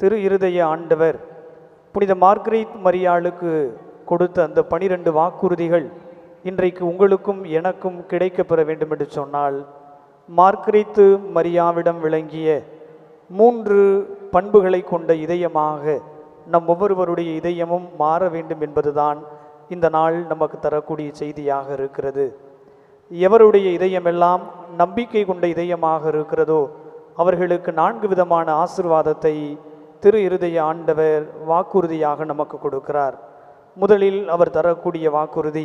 திரு இருதய ஆண்டவர் புனித மார்கரெட் மரியாளுக்கு கொடுத்த அந்த பனிரெண்டு வாக்குறுதிகள் இன்றைக்கு உங்களுக்கும் எனக்கும் கிடைக்கப்பெற வேண்டும் என்று சொன்னால் மார்கரேத்து மரியாவிடம் விளங்கிய மூன்று பண்புகளை கொண்ட இதயமாக நம் ஒவ்வொருவருடைய இதயமும் மாற வேண்டும் என்பதுதான் இந்த நாள் நமக்கு தரக்கூடிய செய்தியாக இருக்கிறது. எவருடைய இதயமெல்லாம் நம்பிக்கை கொண்ட இதயமாக இருக்கிறதோ அவர்களுக்கு நான்கு விதமான ஆசிர்வாதத்தை திரு இருதய ஆண்டவர் வாக்குறுதியாக நமக்கு கொடுக்கிறார். முதலில் அவர் தரக்கூடிய வாக்குறுதி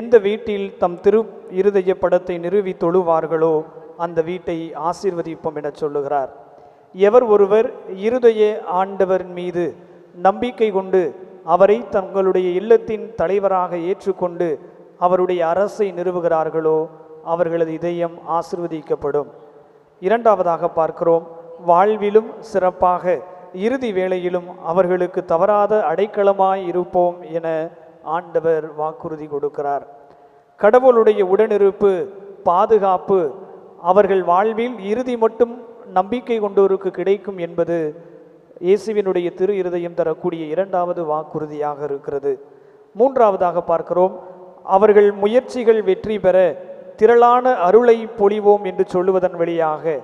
எந்த வீட்டில் தம் திரு இருதய படத்தை நிறுவி தொழுவார்களோ அந்த வீட்டை ஆசீர்வதிப்போம் என சொல்லுகிறார். எவர் ஒருவர் இருதய ஆண்டவரின் மீது நம்பிக்கை கொண்டு அவரை தங்களுடைய இல்லத்தின் தலைவராக ஏற்றுக்கொண்டு அவருடைய அரசை நிறுவுகிறார்களோ அவர்களது இதயம் ஆசிர்வதிக்கப்படும். இரண்டாவதாக பார்க்கிறோம் வாழ்விலும் சிறப்பாக இறுதி வேளையிலும் அவர்களுக்கு தவறாத அடைக்கலமாய் இருப்போம் என ஆண்டவர் வாக்குறுதி கொடுக்கிறார். கடவுளுடைய உடனிருப்பு பாதுகாப்பு அவர்கள் வாழ்வில் இறுதி மட்டும் நம்பிக்கை கொண்டோருக்கு கிடைக்கும் என்பது இயேசுவினுடைய திரு இருதயம் தரக்கூடிய இரண்டாவது வாக்குறுதியாக இருக்கிறது. மூன்றாவதாக பார்க்கிறோம் அவர்கள் முயற்சிகள் வெற்றி பெற திரளான அருளை பொழிவோம் என்று சொல்லுவதன் வழியாக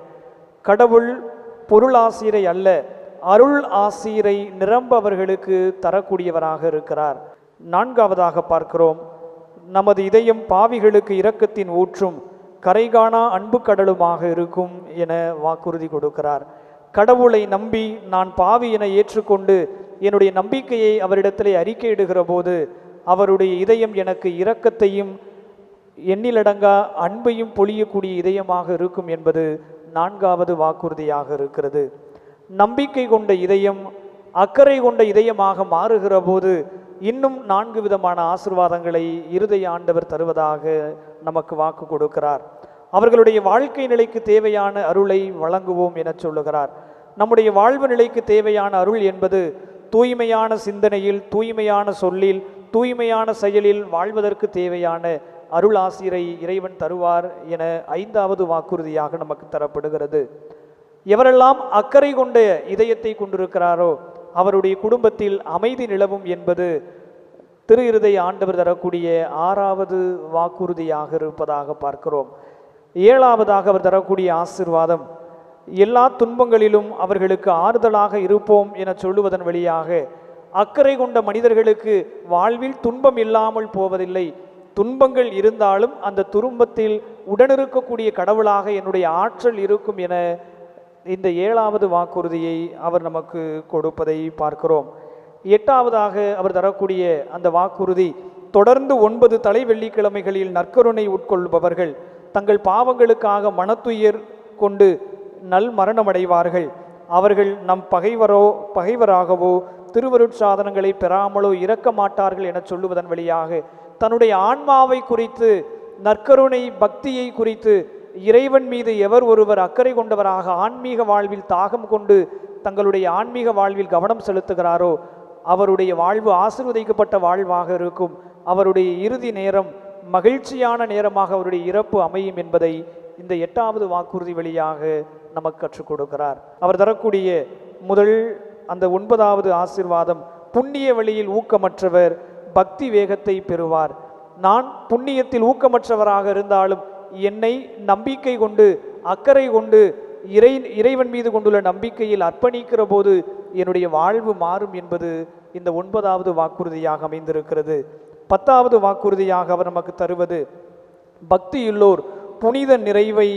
கடவுள் பொருளாசிரை அல்ல அருள் ஆசீரை நிரம்பவர்களுக்கு தரக்கூடியவராக இருக்கிறார். நான்காவதாக பார்க்கிறோம். நமது இதயம் பாவிகளுக்கு இரக்கத்தின் ஊற்றும் கரைகாணா அன்பு கடலுமாக இருக்கும் என வாக்குறுதி கொடுக்கிறார். கடவுளை நம்பி நான் பாவி என ஏற்றுக்கொண்டு என்னுடைய நம்பிக்கையை அவரிடத்திலே அறிக்கையிடுகிற போது அவருடைய இதயம் எனக்கு இரக்கத்தையும் எண்ணிலடங்கா அன்பையும் பொழியக்கூடிய இதயமாக இருக்கும் என்பது நான்காவது வாக்குறுதியாக இருக்கிறது. நம்பிக்கை கொண்ட இதயம் அக்கறை கொண்ட இதயமாக மாறுகிற போது இன்னும் நான்கு விதமான ஆசிர்வாதங்களை இருதய ஆண்டவர் தருவதாக நமக்கு வாக்கு கொடுக்கிறார். அவர்களுடைய வாழ்க்கை நிலைக்கு தேவையான அருளை வழங்குவோம் என சொல்லுகிறார். நம்முடைய வாழ்வு நிலைக்கு தேவையான அருள் என்பது தூய்மையான சிந்தனையில் தூய்மையான சொல்லில் தூய்மையான செயலில் வாழ்வதற்கு தேவையான அருள் ஆசிரை இறைவன் தருவார் என ஐந்தாவது வாக்குறுதியாக நமக்கு தரப்படுகிறது. எவரெல்லாம் அக்கறை கொண்ட இதயத்தை கொண்டிருக்கிறாரோ அவருடைய குடும்பத்தில் அமைதி நிலவும் என்பது திரு இருதய ஆண்டவர் தரக்கூடிய ஆறாவது வாக்குறுதியாக இருப்பதாக பார்க்கிறோம். ஏழாவதாக அவர் தரக்கூடிய ஆசிர்வாதம் எல்லா துன்பங்களிலும் அவர்களுக்கு ஆறுதலாக இருப்போம் என சொல்லுவதன் வழியாக அக்கறை கொண்ட மனிதர்களுக்கு வாழ்வில் துன்பம் இல்லாமல் போவதில்லை. துன்பங்கள் இருந்தாலும் அந்த துன்பத்தில் உடனிருக்கக்கூடிய கடவுளாக என்னுடைய ஆற்றல் இருக்கும் என இந்த ஏழாவது வாக்குறுதியை அவர் நமக்கு கொடுப்பதை பார்க்கிறோம். எட்டாவதாக அவர் தரக்கூடிய அந்த வாக்குறுதி தொடர்ந்து ஒன்பது தலை வெள்ளிக்கிழமைகளில் நற்கருணை உட்கொள்பவர்கள் தங்கள் பாவங்களுக்காக மனத்துயர் கொண்டு நல் மரணமடைவார்கள். அவர்கள் நம் பகைவரோ பகைவராகவோ திருவருட்சாதனங்களை பெறாமலோ இறக்க மாட்டார்கள் என சொல்லுவதன் வழியாக தன்னுடைய ஆன்மாவை குறித்து நற்கருணை பக்தியை குறித்து இறைவன் மீது எவர் ஒருவர் அக்கறை கொண்டவராக ஆன்மீக வாழ்வில் தாகம் கொண்டு தங்களுடைய ஆன்மீக வாழ்வில் கவனம் செலுத்துகிறாரோ அவருடைய வாழ்வு ஆசிர்வதிக்கப்பட்ட வாழ்வாக இருக்கும். அவருடைய இறுதி நேரம் மகிழ்ச்சியான நேரமாக அவருடைய இறப்பு அமையும் என்பதை இந்த எட்டாவது வாக்குறுதி வழியாக நமக்கு கற்றுக் கொடுக்கிறார். அவர் தரக்கூடிய முதல் அந்த ஒன்பதாவது ஆசிர்வாதம் புண்ணிய வழியில் ஊக்கமற்றவர் பக்தி வேகத்தை பெறுவார். நான் புண்ணியத்தில் ஊக்கமற்றவராக இருந்தாலும் என்னை நம்பிக்கை கொண்டு அக்கறை கொண்டு இறை இறைவன் மீது கொண்டுள்ள நம்பிக்கையில் அர்ப்பணிக்கிற போது என்னுடைய வாழ்வு மாறும் என்பது இந்த ஒன்பதாவது வாக்குறுதியாக அமைந்திருக்கிறது. பத்தாவது வாக்குறுதியாக அவர் நமக்கு தருவது பக்தியுள்ளோர் புனித நிறைவை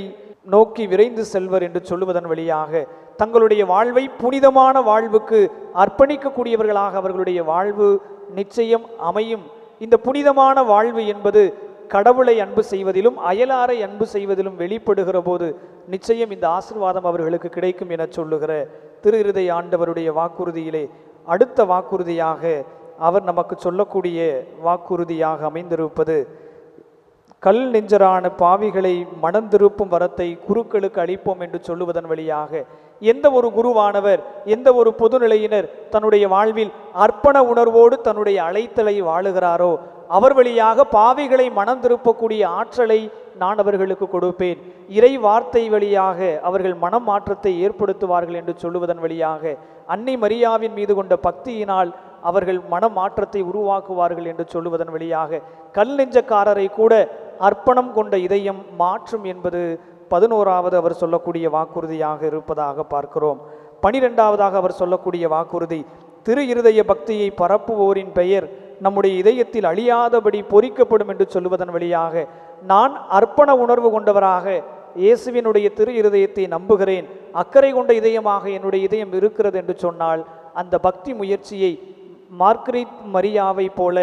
நோக்கி விரைந்து செல்வர் என்று சொல்லுவதன் வழியாக தங்களுடைய வாழ்வை புனிதமான வாழ்வுக்கு அர்ப்பணிக்கக்கூடியவர்களாக அவர்களுடைய வாழ்வு நிச்சயம் அமையும். இந்த புனிதமான வாழ்வு என்பது கடவுளை அன்பு செய்வதிலும் அயலாரை அன்பு செய்வதிலும் வெளிப்படுகிற போது நிச்சயம் இந்த ஆசிர்வாதம் அவர்களுக்கு கிடைக்கும் என சொல்லுகிற திரு இருதய ஆண்டவருடைய வாக்குறுதியிலே அடுத்த வாக்குறுதியாக அவர் நமக்கு சொல்லக்கூடிய வாக்குறுதியாக அமைந்திருப்பது கல் நெஞ்சரான பாவிகளை மனந்திருப்பும் வரத்தை குருக்களுக்கு அளிப்போம் என்று சொல்லுவதன் வழியாக எந்த ஒரு குருவானவர் எந்த ஒரு பொதுநிலையினர் தன்னுடைய வாழ்வில் அர்ப்பண உணர்வோடு தன்னுடைய அழைத்தலை வாழுகிறாரோ அவர் வழியாக பாவிகளை மனம் திருப்பக்கூடிய ஆற்றலை நான் அவர்களுக்கு கொடுப்பேன். இறை வார்த்தை வழியாக அவர்கள் மனம் மாற்றத்தை ஏற்படுத்துவார்கள் என்று சொல்லுவதன் வழியாக அன்னை மரியாவின் மீது கொண்ட பக்தியினால் அவர்கள் மனமாற்றத்தை உருவாக்குவார்கள் என்று சொல்லுவதன் வழியாக கல் நெஞ்சக்காரரை கூட அர்ப்பணம் கொண்ட இதயம் மாற்றும் என்பது பதினோராவது அவர் சொல்லக்கூடிய வாக்குறுதியாக இருப்பதாக பார்க்கிறோம். பனிரெண்டாவதாக அவர் சொல்லக்கூடிய வாக்குறுதி திரு இருதய பக்தியை பரப்புவோரின் பெயர் நம்முடைய இதயத்தில் அழியாதபடி பொறிக்கப்படும் என்று சொல்லுவதன் வழியாக நான் அர்ப்பண உணர்வு கொண்டவராக இயேசுவினுடைய திரு இருதயத்தை நம்புகிறேன். அக்கறை கொண்ட இதயமாக என்னுடைய இதயம் இருக்கிறது என்று சொன்னால் அந்த பக்தி முயற்சியை மார்க்ரீத் மரியாவை போல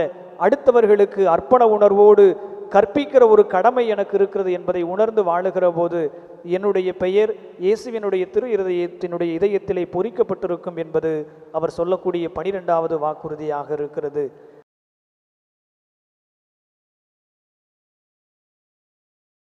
அடுத்தவர்களுக்கு அர்ப்பண உணர்வோடு கற்பிக்கிற ஒரு கடமை எனக்கு இருக்கிறது என்பதை உணர்ந்து வாழுகிற போது என்னுடைய பெயர் இயேசுவினுடைய திரு இருதயத்தினுடைய இதயத்திலே பொறிக்கப்பட்டிருக்கும் என்பது அவர் சொல்லக்கூடிய பனிரெண்டாவது வாக்குறுதியாக இருக்கிறது.